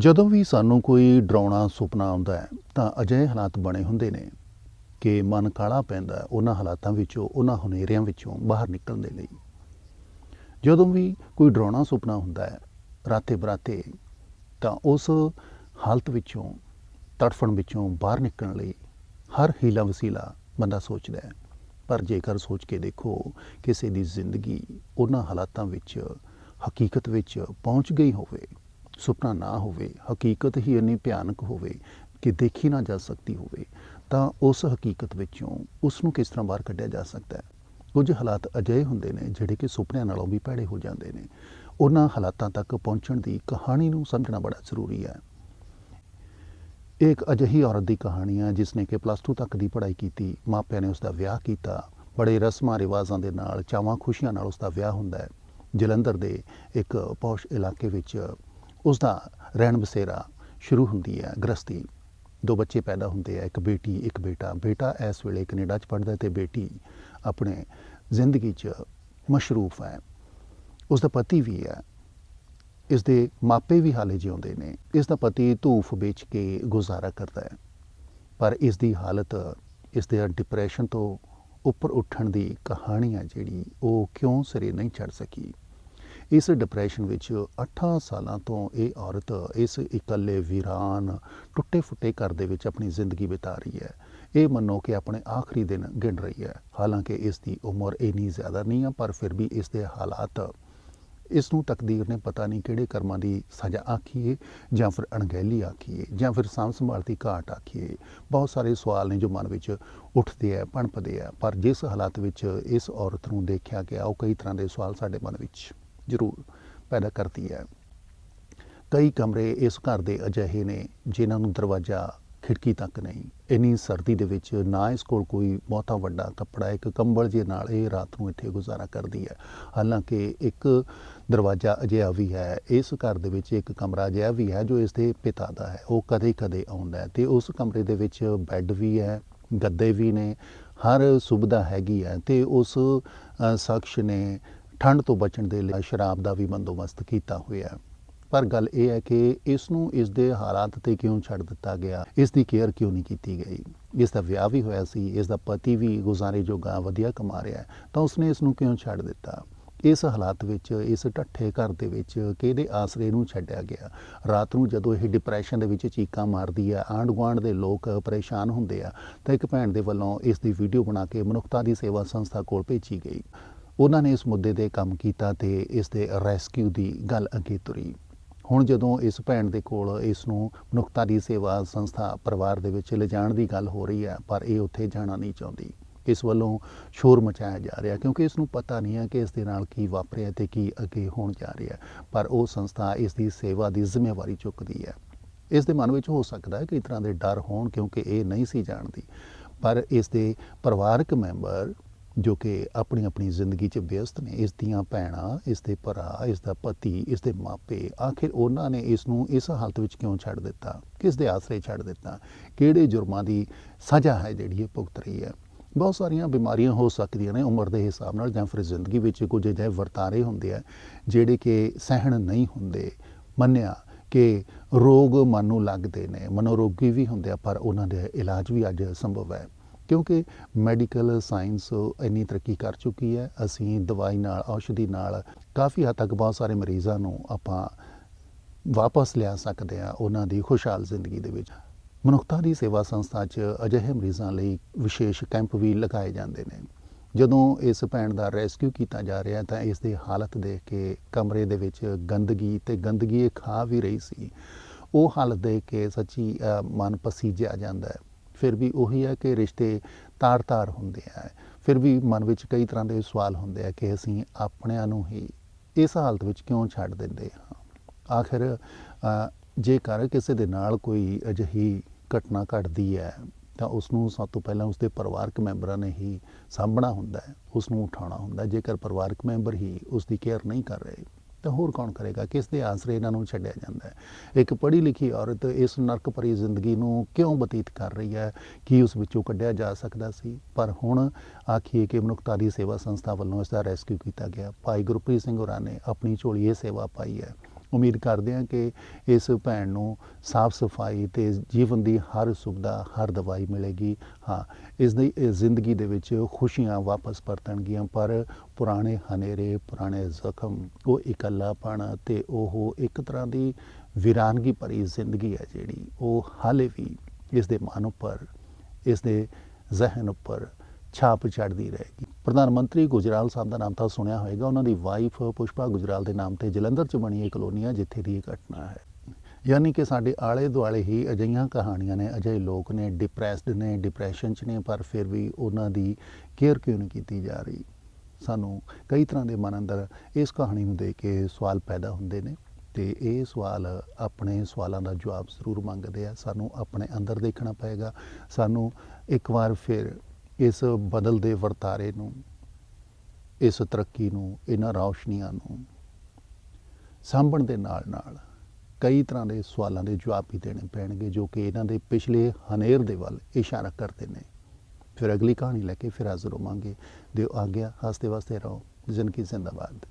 ਜਦੋਂ ਵੀ ਸਾਨੂੰ ਕੋਈ ਡਰਾਉਣਾ, ਸੁਪਨਾ ਆਉਂਦਾ ਹੈ, ਤਾਂ ਅਜਿਹੇ ਹਾਲਾਤ ਬਣੇ ਹੁੰਦੇ ਨੇ ਕਿ ਮਨ ਕਾਲਾ ਪੈਂਦਾ ਉਹਨਾਂ ਹਾਲਾਤਾਂ ਵਿੱਚੋਂ, ਉਹਨਾਂ ਹਨੇਰਿਆਂ ਵਿੱਚੋਂ ਬਾਹਰ ਨਿਕਲਣ ਦੇ ਲਈ। ਜਦੋਂ ਵੀ ਕੋਈ ਡਰਾਉਣਾ, ਸੁਪਨਾ ਹੁੰਦਾ ਹੈ, ਰਾਤੇ ਬਰਾਤੇ, ਤਾਂ ਉਸ ਹਾਲਤ ਵਿੱਚੋਂ, ਤੜਫਣ ਵਿੱਚੋਂ ਬਾਹਰ ਨਿਕਲਣ ਲਈ ਹਰ ਹੀਲਾ ਵਸੀਲਾ ਬੰਦਾ ਸੋਚਦਾ ਹੈ। ਪਰ ਜੇਕਰ ਸੋਚ ਕੇ ਦੇਖੋ, ਕਿਸੇ ਦੀ ਜ਼ਿੰਦਗੀ ਉਹਨਾਂ ਹਾਲਾਤਾਂ ਵਿੱਚ, ਹਕੀਕਤ ਵਿੱਚ ਪਹੁੰਚ ਗਈ ਹੋਵੇ ਸੁਪਨਾ ਨਾ ਹੋਵੇ, ਹਕੀਕਤ ਹੀ ਇੰਨੀ ਭਿਆਨਕ ਹੋਵੇ ਕਿ ਦੇਖੀ ਨਾ ਜਾ ਸਕਦੀ ਹੋਵੇ, ਤਾਂ ਉਸ ਹਕੀਕਤ ਵਿੱਚੋਂ ਉਸ ਨੂੰ ਕਿਸ ਤਰ੍ਹਾਂ ਬਾਹਰ ਕੱਢਿਆ ਜਾ ਸਕਦਾ ਹੈ? ਕੁਝ ਹਾਲਾਤ ਅਜਿਹੇ ਹੁੰਦੇ ਨੇ ਜਿਹੜੇ ਕਿ ਸੁਪਨਿਆਂ ਨਾਲੋਂ ਵੀ ਭੈੜੇ ਹੋ ਜਾਂਦੇ ਨੇ। ਉਹਨਾਂ ਹਾਲਾਤਾਂ ਤੱਕ ਪਹੁੰਚਣ ਦੀ ਕਹਾਣੀ ਨੂੰ ਸਮਝਣਾ ਬੜਾ ਜ਼ਰੂਰੀ ਹੈ। ਇਹ ਇੱਕ ਅਜਿਹੀ ਔਰਤ ਦੀ ਕਹਾਣੀ ਹੈ ਜਿਸ ਨੇ ਕਿ ਪਲੱਸ 2 ਤੱਕ ਦੀ ਪੜ੍ਹਾਈ ਕੀਤੀ, ਮਾਪਿਆਂ ਨੇ ਉਸ ਦਾ ਵਿਆਹ ਕੀਤਾ, ਬੜੇ ਰਸਮਾਂ ਰਿਵਾਜ਼ਾਂ ਦੇ ਨਾਲ, ਚਾਵਾਂ ਖੁਸ਼ੀਆਂ ਨਾਲ ਉਸ ਦਾ ਵਿਆਹ ਹੁੰਦਾ ਹੈ। ਜਲੰਧਰ ਦੇ ਇੱਕ ਪੌਸ਼ ਇਲਾਕੇ ਵਿੱਚ ਉਸ ਦਾ ਰਹਿਣ ਬਸੇਰਾ ਸ਼ੁਰੂ ਹੁੰਦੀ ਹੈ ਗ੍ਰਸਤੀ ਦੋ ਬੱਚੇ ਪੈਦਾ ਹੁੰਦੇ ਆ, ਇੱਕ ਬੇਟੀ, ਇੱਕ ਬੇਟਾ। ਬੇਟਾ ਇਸ ਵੇਲੇ ਕੈਨੇਡਾ 'ਚ ਪੜ੍ਹਦਾ ਤੇ ਬੇਟੀ ਆਪਣੇ ਜ਼ਿੰਦਗੀ 'ਚ ਮਸ਼ਰੂਫ ਹੈ। ਉਸ ਦਾ ਪਤੀ ਵੀ ਹੈ। ਇਸ ਦੇ ਮਾਪੇ ਵੀ ਹਾਲੇ ਜਿਉਂਦੇ ਨੇ। ਇਸ ਦਾ ਪਤੀ ਧੂਫ ਵੇਚ ਕੇ ਗੁਜ਼ਾਰਾ ਕਰਦਾ ਹੈ। ਪਰ ਇਸ ਦੀ ਹਾਲਤ ਇਸ ਦੇ ਡਿਪਰੈਸ਼ਨ ਤੋਂ ਉੱਪਰ ਉੱਠਣ ਦੀ ਕਹਾਣੀ ਹੈ ਜਿਹੜੀ ਉਹ ਕਿਉਂ ਸਿਰੇ ਨਹੀਂ ਚੜ ਸਕੀ? ਇਸ ਡਿਪਰੈਸ਼ਨ ਵਿੱਚ 8 ਸਾਲਾਂ ਤੋਂ ਇਹ ਔਰਤ ਇਸ ਇਕੱਲੇ ਵੀਰਾਨ ਟੁੱਟੇ ਫੁੱਟੇ ਘਰ ਦੇ ਵਿੱਚ ਆਪਣੀ ਜ਼ਿੰਦਗੀ ਬਿਤਾ ਰਹੀ ਹੈ। ਇਹ ਮੰਨੋ ਕਿ ਆਪਣੇ ਆਖਰੀ ਦਿਨ ਗਿਣ ਰਹੀ ਹੈ। ਹਾਲਾਂਕਿ ਇਸ ਦੀ ਉਮਰ ਇੰਨੀ ਜ਼ਿਆਦਾ ਨਹੀਂ ਹੈ ਪਰ ਫਿਰ ਵੀ ਇਸ ਦੇ ਹਾਲਾਤ ਇਸ ਨੂੰ ਤਕਦੀਰ ਨੇ ਪਤਾ ਨਹੀਂ ਕਿਹੜੇ ਕਰਮਾਂ ਦੀ ਸਜ਼ਾ ਆਖੀਏ ਜਾਂ ਫਿਰ ਅਣਗਹਿਲੀ ਆਖੀਏ ਜਾਂ ਫਿਰ ਸਾਂਭ ਸੰਭਾਲ ਦੀ ਘਾਟ ਆਖੀਏ। ਬਹੁਤ ਸਾਰੇ ਸਵਾਲ ਨੇ ਜੋ ਮਨ ਵਿੱਚ ਉੱਠਦੇ ਆ ਪਣਪਦੇ ਆ, ਪਰ ਜਿਸ ਹਾਲਾਤ ਵਿੱਚ ਇਸ ਔਰਤ ਨੂੰ ਦੇਖਿਆ ਗਿਆ, ਉਹ ਕਈ ਤਰ੍ਹਾਂ ਦੇ ਸਵਾਲ ਸਾਡੇ ਮਨ ਵਿੱਚ ਜ਼ਰੂਰ ਪੈਦਾ ਕਰਦੀ ਹੈ। ਕਈ ਕਮਰੇ ਇਸ ਘਰ ਦੇ ਅਜਿਹੇ ਨੇ ਜਿਨ੍ਹਾਂ ਨੂੰ ਦਰਵਾਜ਼ਾ ਖਿੜਕੀ ਤੱਕ ਨਹੀਂ, ਇੰਨੀ ਸਰਦੀ ਦੇ ਵਿੱਚ ਨਾ ਇਸ ਕੋਲ ਕੋਈ ਬਹੁਤਾ ਵੱਡਾ ਕੱਪੜਾ, ਇੱਕ ਕੰਬਲ ਜੇ ਨਾਲ ਇਹ ਰਾਤ ਨੂੰ ਇੱਥੇ ਗੁਜ਼ਾਰਾ ਕਰਦੀ ਹੈ। ਹਾਲਾਂਕਿ ਇੱਕ ਦਰਵਾਜ਼ਾ ਅਜਿਹਾ ਵੀ ਹੈ, ਇਸ ਘਰ ਦੇ ਵਿੱਚ ਇੱਕ ਕਮਰਾ ਅਜਿਹਾ ਵੀ ਹੈ ਜੋ ਇਸ ਦੇ ਪਿਤਾ ਦਾ ਹੈ, ਉਹ ਕਦੇ-ਕਦੇ ਆਉਂਦਾ ਹੈ ਤੇ ਉਸ ਕਮਰੇ ਦੇ ਵਿੱਚ ਬੈੱਡ ਵੀ ਹੈ, ਗੱਦੇ ਵੀ ਨੇ, ਹਰ ਸੁਵਿਧਾ ਹੈਗੀ ਹੈ ਤੇ ਉਸ ਸ਼ਖਸ ਨੇ ਠੰਡ ਤੋਂ ਬਚਣ ਦੇ ਲਈ ਸ਼ਰਾਬ ਦਾ ਵੀ ਬੰਦੋਬਸਤ ਕੀਤਾ ਹੋਇਆ ਹੈ। ਪਰ ਗੱਲ ਇਹ ਹੈ ਕਿ ਇਸ ਨੂੰ ਇਸ ਦੇ ਹਾਲਾਤ ਤੇ ਕਿਉਂ ਛੱਡ ਦਿੱਤਾ ਗਿਆ? ਇਸ ਦੀ ਕੇਅਰ ਕਿਉਂ ਨਹੀਂ ਕੀਤੀ ਗਈ? ਇਸ ਦਾ ਵਿਆਹ ਵੀ ਹੋਇਆ ਸੀ, ਇਸ ਦਾ ਪਤੀ ਵੀ ਗੁਜ਼ਾਰੇ ਜੋਗਾ ਵਧੀਆ ਕਮਾ ਰਿਹਾ ਹੈ, ਤਾਂ ਉਸਨੇ ਇਸ ਨੂੰ ਕਿਉਂ ਛੱਡ ਦਿੱਤਾ? ਇਸ ਹਾਲਾਤ ਵਿੱਚ, ਇਸ ਢੱਠੇ ਘਰ ਦੇ ਵਿੱਚ ਕਿਹਦੇ ਆਸਰੇ ਨੂੰ ਛੱਡਿਆ ਗਿਆ? ਰਾਤ ਨੂੰ ਜਦੋਂ ਇਹ ਡਿਪਰੈਸ਼ਨ ਦੇ ਵਿੱਚ ਚੀਕਾਂ ਮਾਰਦੀ ਆ ਆਂਢ ਗੁਆਂਢ ਦੇ ਲੋਕ ਪਰੇਸ਼ਾਨ ਹੁੰਦੇ ਆ, ਤਾਂ ਇੱਕ ਭੈਣ ਦੇ ਵੱਲੋਂ ਇਸ ਦੀ ਵੀਡੀਓ ਬਣਾ ਕੇ ਮਨੁੱਖਤਾ ਦੀ ਸੇਵਾ ਸੰਸਥਾ ਕੋਲ ਭੇਜੀ ਗਈ। ਉਹਨਾਂ ਨੇ ਇਸ ਮੁੱਦੇ ਤੇ ਕੰਮ ਕੀਤਾ ਤੇ ਇਸ ਦੇ ਰੈਸਕਿਊ ਦੀ ਗੱਲ ਅੱਗੇ ਤੁਰੀ। ਹੁਣ ਜਦੋਂ ਇਸ ਭੈਣ ਦੇ ਕੋਲ ਇਸ ਨੂੰ ਮਨੁੱਖਤਾ ਦੀ ਸੇਵਾ ਸੰਸਥਾ ਪਰਿਵਾਰ ਦੇ ਵਿੱਚ ਲਿਜਾਣ ਦੀ ਗੱਲ ਹੋ ਰਹੀ ਹੈ, ਪਰ ਇਹ ਉੱਥੇ ਜਾਣਾ ਨਹੀਂ ਚਾਹੁੰਦੀ। ਇਸ ਵੱਲੋਂ ਸ਼ੋਰ ਮਚਾਇਆ ਜਾ ਰਿਹਾ, ਕਿਉਂਕਿ ਇਸ ਨੂੰ ਪਤਾ ਨਹੀਂ ਹੈ ਕਿ ਇਸ ਦੇ ਨਾਲ ਕੀ ਵਾਪਰਿਆ ਤੇ ਕੀ ਅੱਗੇ ਹੋਣ ਜਾ ਰਿਹਾ ਪਰ ਉਹ ਸੰਸਥਾ ਇਸ ਦੀ ਸੇਵਾ ਦੀ ਜ਼ਿੰਮੇਵਾਰੀ ਚੁੱਕਦੀ ਹੈ। ਇਸ ਦੇ ਮਨ ਵਿੱਚ ਹੋ ਸਕਦਾ ਹੈ ਕਿ ਇਸ ਤਰ੍ਹਾਂ ਦੇ ਡਰ ਹੋਣ ਕਿਉਂਕਿ ਇਹ ਨਹੀਂ ਸੀ ਜਾਣਦੀ। ਪਰ ਇਸ ਦੇ ਪਰਿਵਾਰਕ ਮੈਂਬਰ ਜੋ ਕਿ ਆਪਣੀ ਆਪਣੀ ਜ਼ਿੰਦਗੀ 'ਚ ਵਿਅਸਤ ਨੇ। ਇਸ ਦੀਆਂ ਭੈਣਾਂ, ਇਸ ਦੇ ਭਰਾ, ਇਸ ਦਾ ਪਤੀ, ਇਸ ਦੇ ਮਾਪੇ, ਆਖਿਰ ਉਹਨਾਂ ਨੇ ਇਸ ਨੂੰ ਇਸ ਹਾਲਤ ਵਿੱਚ ਕਿਉਂ ਛੱਡ ਦਿੱਤਾ? ਕਿਸ ਦੇ ਆਸਰੇ ਛੱਡ ਦਿੱਤਾ? ਕਿਹੜੇ ਜੁਰਮਾਂ ਦੀ ਸਜ਼ਾ ਹੈ ਜਿਹੜੀ ਇਹ ਭੁਗਤ ਰਹੀ ਹੈ? ਬਹੁਤ ਸਾਰੀਆਂ ਬਿਮਾਰੀਆਂ ਹੋ ਸਕਦੀਆਂ ਨੇ ਉਮਰ ਦੇ ਹਿਸਾਬ ਨਾਲ ਜਾਂ ਫਿਰ ਜ਼ਿੰਦਗੀ ਵਿੱਚ ਕੁਝ ਅਜਿਹੇ ਵਰਤਾਰੇ ਹੁੰਦੇ ਆ ਜਿਹੜੇ ਕਿ ਸਹਿਣ ਨਹੀਂ ਹੁੰਦੇ। ਮੰਨਿਆ ਕਿ ਰੋਗ ਮਨ ਨੂੰ ਲੱਗਦੇ ਨੇ, ਮਨੋਰੋਗੀ ਵੀ ਹੁੰਦੇ ਆ, ਪਰ ਉਹਨਾਂ ਦੇ ਇਲਾਜ ਵੀ ਅੱਜ ਸੰਭਵ ਹੈ। ਕਿਉਂਕਿ ਮੈਡੀਕਲ ਸਾਇੰਸ ਇੰਨੀ ਤਰੱਕੀ ਕਰ ਚੁੱਕੀ ਹੈ, ਅਸੀਂ ਦਵਾਈ ਨਾਲ, ਔਸ਼ਧੀ ਨਾਲ ਕਾਫੀ ਹੱਦ ਤੱਕ ਬਹੁਤ ਸਾਰੇ ਮਰੀਜ਼ਾਂ ਨੂੰ ਆਪਾਂ ਵਾਪਸ ਲਿਆ ਸਕਦੇ ਆ ਉਹਨਾਂ ਦੀ ਖੁਸ਼ਹਾਲ ਜ਼ਿੰਦਗੀ ਦੇ ਵਿੱਚ। ਮਨੁੱਖਤਾ ਦੀ ਸੇਵਾ ਸੰਸਥਾ 'ਚ ਅਜਿਹੇ ਮਰੀਜ਼ਾਂ ਲਈ ਵਿਸ਼ੇਸ਼ ਕੈਂਪ ਵੀ ਲਗਾਏ ਜਾਂਦੇ ਨੇ। ਜਦੋਂ ਇਸ ਭੈਣ ਦਾ ਰੈਸਕਿਊ ਕੀਤਾ ਜਾ ਰਿਹਾ ਤਾਂ ਇਸ ਦੀ ਹਾਲਤ ਦੇਖ ਕੇ ਕਮਰੇ ਦੇ ਵਿੱਚ ਗੰਦਗੀ ਤੇ ਗੰਦਗੀ ਇਹ ਖਾ ਵੀ ਰਹੀ ਸੀ। ਉਹ ਹਾਲਤ ਦੇਖ ਕੇ ਸੱਚੀ ਮਨ ਪਸੀਜਿਆ ਜਾਂਦਾ ਹੈ। ਫਿਰ ਵੀ ਉਹੀ ਹੈ ਕਿ ਰਿਸ਼ਤੇ ਤਾਰ-ਤਾਰ ਹੁੰਦੇ ਆ। ਫਿਰ ਵੀ ਮਨ ਵਿੱਚ ਕਈ ਤਰ੍ਹਾਂ ਦੇ ਸਵਾਲ ਹੁੰਦੇ ਆ ਕਿ ਅਸੀਂ ਆਪਣਿਆਂ ਨੂੰ ਹੀ ਇਸ ਹਾਲਤ ਵਿੱਚ ਕਿਉਂ ਛੱਡ ਦਿੰਦੇ ਹਾਂ? ਆਖਿਰ ਜੇਕਰ ਕਿਸੇ ਦੇ ਨਾਲ ਕੋਈ ਅਜਿਹੀ ਘਟਨਾ ਘਟਦੀ ਹੈ, ਤਾਂ ਉਸ ਨੂੰ ਸਭ ਤੋਂ ਪਹਿਲਾਂ ਉਸਦੇ ਪਰਿਵਾਰਕ ਮੈਂਬਰਾਂ ਨੇ ਹੀ ਸਾਂਭਣਾ ਹੁੰਦਾ ਹੈ ਉਸ ਨੂੰ ਉਠਾਉਣਾ ਹੁੰਦਾ ਜੇਕਰ ਪਰਿਵਾਰਕ ਮੈਂਬਰ ਹੀ ਉਸ ਦੀ ਕੇਅਰ ਨਹੀਂ ਕਰ ਰਹੇ ਤਾਂ ਹੋਰ ਕੌਣ ਕਰੇਗਾ? ਕਿਸ ਦੇ ਆਸਰੇ ਇਹਨਾਂ ਨੂੰ ਛੱਡਿਆ ਜਾਂਦਾ ਹੈ? ਇੱਕ ਪੜ੍ਹੀ ਲਿਖੀ ਔਰਤ ਇਸ ਨਰਕ ਭਰੀ ਜ਼ਿੰਦਗੀ ਨੂੰ ਕਿਉਂ ਬਤੀਤ ਕਰ ਰਹੀ ਹੈ? ਕੀ ਉਸ ਵਿੱਚੋਂ ਕੱਢਿਆ ਜਾ ਸਕਦਾ ਸੀ? ਪਰ ਹੁਣ ਆਖੀਏ ਕਿ ਮਨੁੱਖਤਾ ਦੀ ਸੇਵਾ ਸੰਸਥਾ ਵੱਲੋਂ ਇਸ ਦਾ ਰੈਸਕਿਊ ਕੀਤਾ ਗਿਆ। ਭਾਈ ਗੁਰਪ੍ਰੀਤ ਸਿੰਘ ਹੋਰਾਂ ਨੇ ਆਪਣੀ ਝੋਲੀ ਇਹ ਸੇਵਾ ਪਾਈ ਹੈ। ਉਮੀਦ ਕਰਦੇ ਹਾਂ ਕਿ ਇਸ ਭੈਣ ਨੂੰ ਸਾਫ਼ ਸਫ਼ਾਈ ਤੇ ਜੀਵਨ ਦੀ ਹਰ ਸੁਵਿਧਾ ਹਰ ਦਵਾਈ ਮਿਲੇਗੀ। ਹਾਂ, ਇਸ ਦੀ ਇਹ ਜ਼ਿੰਦਗੀ ਦੇ ਵਿੱਚ ਖੁਸ਼ੀਆਂ ਵਾਪਸ ਪਰਤਣਗੀਆਂ, ਪਰ ਪੁਰਾਣੇ ਹਨੇਰੇ, ਪੁਰਾਣੇ ਜ਼ਖਮ, ਉਹ ਇਕੱਲਾਪਣ ਤੇ ਉਹ ਇੱਕ ਤਰ੍ਹਾਂ ਦੀ ਵਿਰਾਨਗੀ ਭਰੀ ਜ਼ਿੰਦਗੀ ਹੈ ਜਿਹੜੀ ਉਹ ਹਾਲੇ ਵੀ ਇਸ ਦੇ ਮਨ ਉੱਪਰ, ਇਸ ਦੇ ਜ਼ਹਿਨ ਉੱਪਰ ਛਾਪ ਛੱਡਦੀ ਰਹੇਗੀ। ਪ੍ਰਧਾਨ ਮੰਤਰੀ ਗੁਜਰਾਲ ਸਾਹਿਬ ਦਾ ਨਾਮ ਤਾਂ ਸੁਣਿਆ ਹੋਵੇਗਾ ਉਹਨਾਂ ਦੀ ਵਾਈਫ ਪੁਸ਼ਪਾ ਗੁਜਰਾਲ ਦੇ ਨਾਮ ਤੇ ਜਲੰਧਰ 'ਚ ਬਣੀ ਇਹ ਕਲੋਨੀ ਹੈ ਜਿੱਥੇ ਦੀ ਇਹ ਘਟਨਾ ਹੈ। ਯਾਨੀ ਕਿ ਸਾਡੇ ਆਲੇ ਦੁਆਲੇ ਹੀ ਅਜਿਹੀਆਂ ਕਹਾਣੀਆਂ ਨੇ, ਅਜਿਹੇ ਲੋਕ ਨੇ ਡਿਪਰੈਸਡ ਨੇ ਡਿਪਰੈਸ਼ਨ 'ਚ ਨੇ, ਪਰ ਫਿਰ ਵੀ ਉਹਨਾਂ ਦੀ ਕੇਅਰ ਕਿਉਂ ਨਹੀਂ ਕੀਤੀ ਜਾ ਰਹੀ? ਸਾਨੂੰ ਕਈ ਤਰ੍ਹਾਂ ਦੇ ਮਨ ਅੰਦਰ ਇਸ ਕਹਾਣੀ ਨੂੰ ਦੇਖ ਕੇ ਸਵਾਲ ਪੈਦਾ ਹੁੰਦੇ ਨੇ ਤੇ ਇਹ ਸਵਾਲ ਆਪਣੇ ਸਵਾਲਾਂ ਦਾ ਜਵਾਬ ਜ਼ਰੂਰ ਮੰਗਦੇ ਆ। ਸਾਨੂੰ ਆਪਣੇ ਅੰਦਰ ਦੇਖਣਾ ਪਏਗਾ। ਸਾਨੂੰ ਇੱਕ ਵਾਰ ਫਿਰ ਇਸ ਬਦਲਦੇ ਵਰਤਾਰੇ ਨੂੰ, ਇਸ ਤਰੱਕੀ ਨੂੰ, ਇਹਨਾਂ ਰੌਸ਼ਨੀਆਂ ਨੂੰ ਸਾਂਭਣ ਦੇ ਨਾਲ ਨਾਲ ਕਈ ਤਰ੍ਹਾਂ ਦੇ ਸਵਾਲਾਂ ਦੇ ਜਵਾਬ ਵੀ ਦੇਣੇ ਪੈਣਗੇ ਜੋ ਕਿ ਇਹਨਾਂ ਦੇ ਪਿਛਲੇ ਹਨੇਰ ਦੇ ਵੱਲ ਇਸ਼ਾਰਾ ਕਰਦੇ ਨੇ। ਫਿਰ ਅਗਲੀ ਕਹਾਣੀ ਲੈ ਕੇ ਫਿਰ ਹਾਜ਼ਰ ਹੋਵਾਂਗੇ। ਦਿਓ ਆ ਗਿਆ ਹੱਸਦੇ ਵਸਦੇ ਰਹੋ। ਜ਼ਿੰਦਗੀ ਜ਼ਿੰਦਾਬਾਦ।